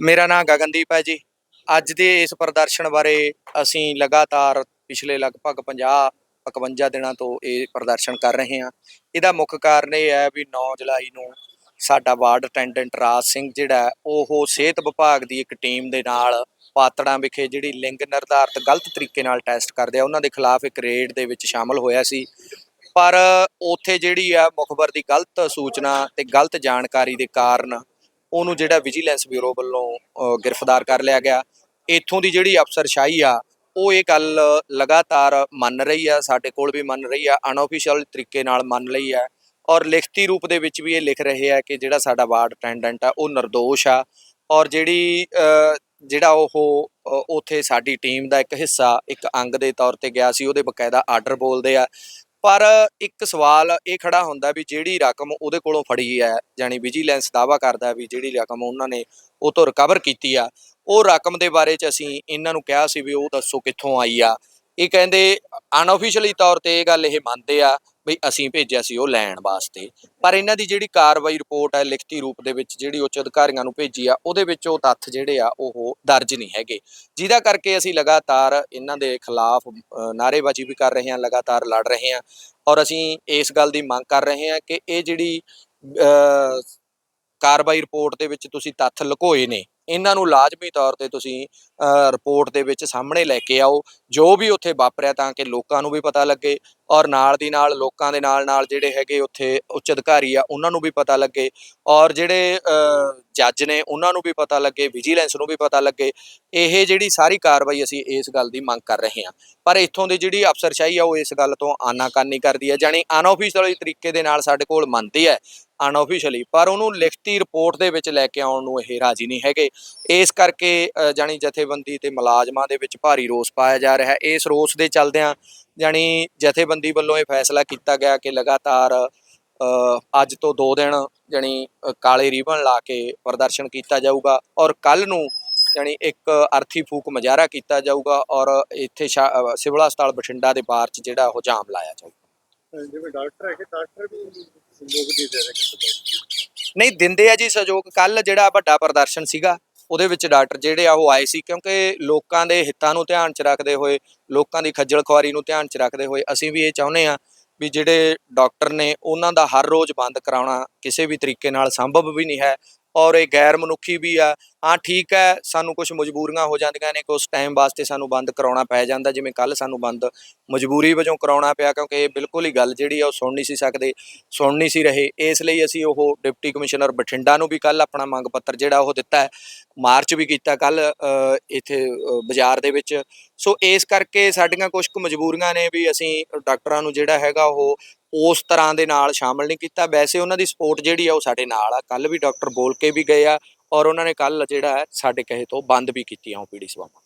ਮੇਰਾ ਨਾਮ ਗਗਨਦੀਪ ਹੈ ਜੀ। ਅੱਜ ਦੇ ਇਸ ਪ੍ਰਦਰਸ਼ਨ ਬਾਰੇ ਅਸੀਂ ਲਗਾਤਾਰ ਪਿਛਲੇ ਲਗਭਗ 50 51 ਦਿਨਾਂ ਤੋਂ ਇਹ ਪ੍ਰਦਰਸ਼ਨ ਕਰ ਰਹੇ ਹਾਂ। ਇਹਦਾ ਮੁੱਖ ਕਾਰਨ ਇਹ ਹੈ ਵੀ 9 ਜੁਲਾਈ ਨੂੰ ਸਾਡਾ ਵਾਰਡ ਅਟੈਂਡੈਂਟ ਰਾਜ ਸਿੰਘ ਜਿਹੜਾ ਉਹ ਸਿਹਤ ਵਿਭਾਗ ਦੀ ਇੱਕ ਟੀਮ ਦੇ ਨਾਲ ਪਾਤੜਾਂ ਵਿਖੇ ਜਿਹੜੀ ਲਿੰਗ ਨਿਰਧਾਰਤ ਗਲਤ ਤਰੀਕੇ ਨਾਲ ਟੈਸਟ ਕਰਦੇ ਆ, ਉਹਨਾਂ ਦੇ ਖਿਲਾਫ ਇੱਕ ਰੇਡ ਦੇ ਵਿੱਚ ਸ਼ਾਮਲ ਹੋਇਆ ਸੀ। ਪਰ ਉੱਥੇ ਜਿਹੜੀ ਆ ਮੁਖਬਰ ਦੀ ਗਲਤ ਸੂਚਨਾ ਤੇ ਗਲਤ ਜਾਣਕਾਰੀ ਦੇ ਕਾਰਨ ਉਹਨੂੰ ਜਿਹੜਾ ਵਿਜੀਲੈਂਸ ਬਿਊਰੋ ਵੱਲੋਂ ਗ੍ਰਿਫਤਾਰ ਕਰ ਲਿਆ ਗਿਆ। ਇੱਥੋਂ ਦੀ ਜਿਹੜੀ ਅਫਸਰਸ਼ਾਹੀ ਆ ਉਹ ਇਹ ਗੱਲ ਲਗਾਤਾਰ ਮੰਨ ਰਹੀ ਆ ਸਾਡੇ ਕੋਲ ਵੀ ਮੰਨ ਰਹੀ ਆ ਅਨਆਫੀਸ਼ੀਅਲ ਤਰੀਕੇ ਨਾਲ ਮੰਨ ਲਈ ਆ। ਔਰ ਲਿਖਤੀ ਰੂਪ ਦੇ ਵਿੱਚ ਵੀ ਇਹ ਲਿਖ ਰਹੇ ਆ ਕਿ ਜਿਹੜਾ ਸਾਡਾ ਵਾਰਡ ਅਟੈਂਡੈਂਟ ਆ ਉਹ નિર્ਦੋਸ਼ ਆ। ਔਰ ਜਿਹੜੀ ਜਿਹੜਾ ਉਹ ਅ, ਉੱਥੇ ਸਾਡੀ ਟੀਮ ਦਾ ਇੱਕ ਹਿੱਸਾ ਇੱਕ ਅੰਗ ਦੇ ਤੌਰ ਤੇ ਗਿਆ ਸੀ ਉਹਦੇ ਬਕਾਇਦਾ ਆਰਡਰ ਬੋਲਦੇ ਆ। ਪਰ ਇੱਕ ਸਵਾਲ ਇਹ ਖੜਾ ਹੁੰਦਾ ਵੀ ਜਿਹੜੀ ਰਕਮ ਉਹਦੇ ਕੋਲੋਂ ਫੜੀ ਹੈ ਜਾਨੀ ਵਿਜੀਲੈਂਸ ਦਾਵਾ ਕਰਦਾ ਵੀ ਜਿਹੜੀ ਰਕਮ ਉਹਨਾਂ ਨੇ ਉਹ ਤੋਂ ਰਿਕਵਰ ਕੀਤੀ ਆ, ਉਹ ਰਕਮ ਦੇ ਬਾਰੇ ਚ ਅਸੀਂ ਇਹਨਾਂ ਨੂੰ ਕਿਹਾ ਸੀ ਵੀ ਉਹ ਦੱਸੋ ਕਿੱਥੋਂ ਆਈ ਆ। ਇਹ ਕਹਿੰਦੇ ਅਨਆਫੀਸ਼ੀਅਲੀ ਤੌਰ ਤੇ ਇਹ ਗੱਲ ਇਹ ਮੰਨਦੇ ਆ ਵੀ ਅਸੀਂ ਭੇਜਿਆ ਸੀ ਉਹ ਲੈਣ ਵਾਸਤੇ। ਪਰ ਇਹਨਾਂ ਦੀ ਜਿਹੜੀ ਕਾਰਵਾਈ ਰਿਪੋਰਟ ਹੈ ਲਿਖਤੀ ਰੂਪ ਦੇ ਵਿੱਚ ਜਿਹੜੀ ਉੱਚ ਅਧਿਕਾਰੀਆਂ ਨੂੰ ਭੇਜੀ ਆ ਉਹਦੇ ਵਿੱਚ ਉਹ ਤੱਥ ਜਿਹੜੇ ਆ ਉਹ ਦਰਜ ਨਹੀਂ ਹੈਗੇ। ਜਿਹਦਾ ਕਰਕੇ ਅਸੀਂ ਲਗਾਤਾਰ ਇਹਨਾਂ ਦੇ ਖਿਲਾਫ ਅ, ਨਾਅਰੇਬਾਜ਼ੀ ਵੀ ਕਰ ਰਹੇ ਹਾਂ ਲਗਾਤਾਰ ਲੜ ਰਹੇ ਹਾਂ ਔਰ ਅਸੀਂ ਇਸ ਗੱਲ ਦੀ ਮੰਗ ਕਰ ਰਹੇ ਹਾਂ ਕਿ ਇਹ ਜਿਹੜੀ ਕਾਰਵਾਈ ਰਿਪੋਰਟ ਦੇ ਵਿੱਚ ਤੁਸੀਂ ਤੱਥ ਲੁਕੋਏ ਨੇ ਇਹਨਾਂ ਨੂੰ ਲਾਜ਼ਮੀ ਤੌਰ ਤੇ ਤੁਸੀਂ ਰਿਪੋਰਟ ਦੇ ਵਿੱਚ ਸਾਹਮਣੇ ਲੈ ਕੇ ਆਓ, ਜੋ ਵੀ ਉੱਥੇ ਵਾਪਰਿਆ ਤਾਂ ਕਿ ਲੋਕਾਂ ਨੂੰ ਵੀ ਪਤਾ ਲੱਗੇ ਔਰ ਨਾਲ ਦੀ ਨਾਲ ਲੋਕਾਂ ਦੇ ਨਾਲ ਨਾਲ ਜਿਹੜੇ ਹੈਗੇ ਉੱਥੇ ਉੱਚ ਅਧਿਕਾਰੀ ਆ, ਉਹਨਾਂ ਨੂੰ ਵੀ ਪਤਾ ਲੱਗੇ ਔਰ ਜਿਹੜੇ ਜੱਜ ਨੇ ਉਹਨਾਂ ਨੂੰ ਵੀ ਪਤਾ ਲੱਗੇ ਵਿਜੀਲੈਂਸ ਨੂੰ ਵੀ ਪਤਾ ਲੱਗੇ, ਇਹ ਜਿਹੜੀ ਸਾਰੀ ਕਾਰਵਾਈ ਅਸੀਂ ਇਸ ਗੱਲ ਦੀ ਮੰਗ ਕਰ ਰਹੇ ਹਾਂ। ਪਰ ਇੱਥੋਂ ਦੀ ਜਿਹੜੀ ਅਫਸਰਸ਼ਾਹੀ ਆ, ਉਹ ਇਸ ਗੱਲ ਤੋਂ ਆਨਾਕਾਨੀ ਕਰਦੀ ਹੈ ਜਾਨੀ ਅਨਆਫੀਸ਼ੀਅਲੀ ਤਰੀਕੇ ਦੇ ਨਾਲ ਸਾਡੇ ਕੋਲ ਮੰਨਦੀ ਹੈ ਅਨਆਫੀਸ਼ੀਅਲੀ ਪਰ ਉਹਨੂੰ ਲਿਖਤੀ ਰਿਪੋਰਟ ਦੇ ਵਿੱਚ ਲੈ ਕੇ ਆਉਣ ਨੂੰ ਇਹ ਰਾਜੀ ਨਹੀਂ ਹੈਗੇ। ਇਸ ਕਰਕੇ ਅ, ਜਾਣੀ ਜਥੇਬੰਦੀ ਤੇ ਮੁਲਾਜ਼ਮਾਂ ਦੇ ਵਿੱਚ ਭਾਰੀ ਰੋਸ ਪਾਇਆ ਜਾ ਰਿਹਾ ਹੈ। ਇਸ ਰੋਸ ਦੇ ਚੱਲਦਿਆਂ ਜਾਣੀ ਜਥੇਬੰਦੀ ਵੱਲੋਂ ਇਹ ਫੈਸਲਾ ਕੀਤਾ ਗਿਆ ਕਿ ਲਗਾਤਾਰ ਅੱਜ ਤੋਂ 2 ਦਿਨ ਜਾਣੀ ਕਾਲੇ ਰੀਬਨ ਲਾ ਕੇ ਪ੍ਰਦਰਸ਼ਨ ਕੀਤਾ ਜਾਊਗਾ ਔਰ ਕੱਲ ਨੂੰ ਜਾਣੀ ਇੱਕ ਅਰਥੀ ਫੂਕ ਮੁਜ਼ਾਹਰਾ ਕੀਤਾ ਜਾਊਗਾ ਔਰ ਇੱਥੇ ਸ਼ਾ- ਸਿਵਲ ਹਸਪਤਾਲ ਬਠਿੰਡਾ ਦੇ ਬਾਹਰ 'ਚ ਜਿਹੜਾ ਉਹ ਜਾਮ ਲਾਇਆ ਜਾਊਗਾ। ਜਿਵੇਂ ਡਾਕਟਰ ਹੈ ਕਿ ਡਾਕਟਰ ਵੀ ਨਹੀਂ, ਦਿੰਦੇ ਆ ਜੀ ਸਹਿਯੋਗ। ਕੱਲ ਜਿਹੜਾ ਵੱਡਾ ਪ੍ਰਦਰਸ਼ਨ ਸੀਗਾ, ਉਹਦੇ ਵਿੱਚ ਡਾਕਟਰ ਜਿਹੜੇ ਆ ਉਹ ਆਏ ਸੀ, ਕਿਉਂਕਿ ਲੋਕਾਂ ਦੇ ਹਿੱਤਾਂ ਨੂੰ ਧਿਆਨ 'ਚ ਰੱਖਦੇ ਹੋਏ, ਲੋਕਾਂ ਦੀ ਖੱਜਲ ਖੁਆਰੀ ਨੂੰ ਧਿਆਨ 'ਚ ਰੱਖਦੇ ਹੋਏ ਅਸੀਂ ਵੀ ਇਹ ਚਾਹੁੰਦੇ ਆ ਵੀ ਜਿਹੜੇ ਡਾਕਟਰ ਨੇ, ਉਹਨਾਂ ਦਾ ਹਰ ਰੋਜ਼ ਬੰਦ ਕਰਾਉਣਾ ਕਿਸੇ ਵੀ ਤਰੀਕੇ ਨਾਲ ਸੰਭਵ ਵੀ ਨਹੀਂ ਹੈ। ਔਰ ਇਹ ਗੈਰ ਮਨੁੱਖੀ ਵੀ ਆ। ਹਾਂ, ਠੀਕ ਹੈ, ਸਾਨੂੰ ਕੁਝ ਮਜਬੂਰੀਆਂ ਹੋ ਜਾਂਦੀਆਂ ਨੇ ਕਿ ਉਸ ਟਾਈਮ ਵਾਸਤੇ ਸਾਨੂੰ ਬੰਦ ਕਰਾਉਣਾ ਪੈ ਜਾਂਦਾ, ਜਿਵੇਂ ਕੱਲ ਸਾਨੂੰ ਬੰਦ ਮਜਬੂਰੀ ਵਜੋਂ ਕਰਾਉਣਾ ਪਿਆ, ਕਿਉਂਕਿ ਇਹ ਬਿਲਕੁਲ ਹੀ ਗੱਲ ਜਿਹੜੀ ਆ ਉਹ ਸੁਣ ਨਹੀਂ ਸੀ ਸਕਦੇ, ਸੁਣ ਨਹੀਂ ਸੀ ਰਹੇ। ਇਸ ਲਈ ਅਸੀਂ ਉਹ ਡਿਪਟੀ ਕਮਿਸ਼ਨਰ ਬਠਿੰਡਾ ਨੂੰ ਵੀ ਕੱਲ ਆਪਣਾ ਮੰਗ ਪੱਤਰ ਜਿਹੜਾ ਉਹ ਦਿੱਤਾ ਹੈ, ਮਾਰਚ ਵੀ ਕੀਤਾ ਕੱਲ ਇੱਥੇ ਬਾਜ਼ਾਰ ਦੇ ਵਿੱਚ। ਸੋ ਇਸ ਕਰਕੇ ਸਾਡੀਆਂ ਕੁਝ ਕੁ ਮਜਬੂਰੀਆਂ ਨੇ ਵੀ ਅਸੀਂ ਡਾਕਟਰਾਂ ਨੂੰ ਜਿਹੜਾ ਹੈਗਾ ਉਹ ਉਸ ਤਰ੍ਹਾਂ ਦੇ ਨਾਲ ਸ਼ਾਮਲ ਨਹੀਂ ਕੀਤਾ। ਵੈਸੇ ਉਹਨਾਂ ਦੀ ਸਪੋਰਟ ਜਿਹੜੀ ਆ ਉਹ ਸਾਡੇ ਨਾਲ ਆ। ਕੱਲ ਵੀ ਡਾਕਟਰ ਬੋਲ ਕੇ ਵੀ ਗਏ ਆ ਔਰ ਉਹਨਾਂ ਨੇ ਕੱਲ ਜਿਹੜਾ ਹੈ ਸਾਡੇ ਕਹੇ ਤੋਂ ਬੰਦ ਵੀ ਕੀਤੀਆਂ ਉਹ ਓਪੀਡੀ ਸੇਵਾਵਾਂ।